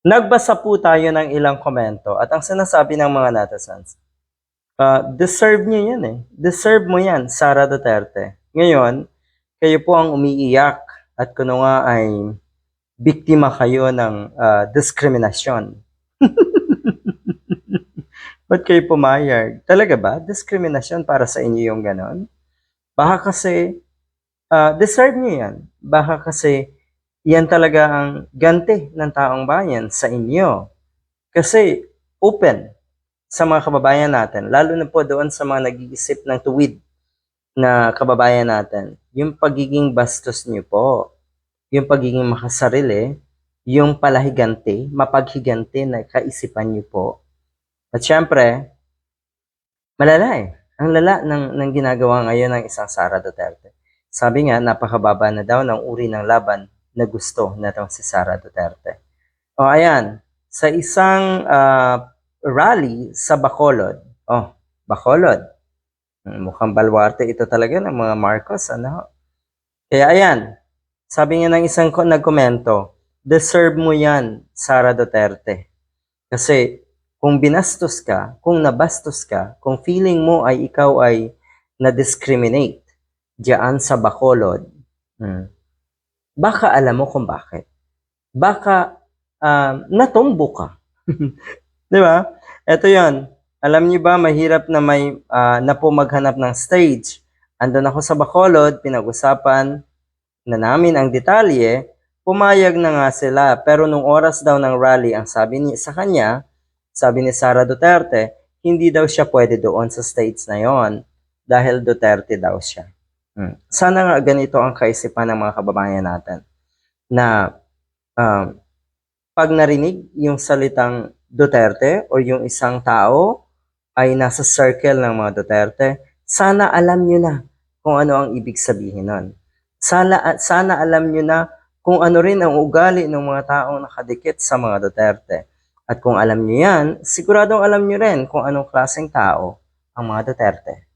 Nagbasa po tayo ng ilang komento at ang sinasabi ng mga netizens, ah, deserve niyo yan eh. Deserve mo yan, Sara Duterte. Ngayon, kayo po ang umiiyak at kuno nga ay biktima kayo ng ah, diskriminasyon. Ba't kayo pumayag? Talaga ba? Diskriminasyon para sa inyo yung ganon? Baka kasi, ah, deserve niyo yan. Baka kasi, yan talaga ang ganti ng taong bayan sa inyo. Kasi, open sa mga kababayan natin, lalo na po doon sa mga nag-iisip ng tuwid na kababayan natin, yung pagiging bastos niyo po, yung pagiging makasarili, yung palahiganti, mapaghiganti na kaisipan niyo po. At syempre, malala eh. Ang lala ng, ng ginagawa ngayon ng isang Sara Duterte. Sabi nga, napakababa na daw ng uri ng laban na gusto na itong si Sara Duterte. O ayan, sa isang ah, rally sa Bacolod. Oh, Bacolod. Hmm, Mukhang balwarte ito talaga ng mga Marcos, ano? Kaya ayan, sabi nga ng isang ko- nagkomento, deserve mo yan, Sara Duterte. Kasi kung binastos ka, kung nabastos ka, kung feeling mo ay ikaw ay na-discriminate diyan sa Bacolod, hmm, baka alam mo kung bakit. Baka um, natumbo ka. Di ba? Ito yon. Alam niyo ba, mahirap na may ah, na po maghanap ng stage. Andun ako sa Bacolod, pinag-usapan na namin ang detalye, pumayag na nga sila. Pero nung oras daw ng rally, ang sabi ni sa kanya, sabi ni Sara Duterte, hindi daw siya pwede doon sa states na yon dahil Duterte daw siya. Hmm. Sana nga ganito ang kaisipan ng mga kababayan natin na um, pag narinig yung salitang Duterte o yung isang tao ay nasa circle ng mga Duterte, sana alam nyo na kung ano ang ibig sabihin nun. Sana, sana alam nyo na kung ano rin ang ugali ng mga taong nakadikit sa mga Duterte. At kung alam nyo yan, siguradong alam nyo rin kung anong klaseng tao ang mga Duterte.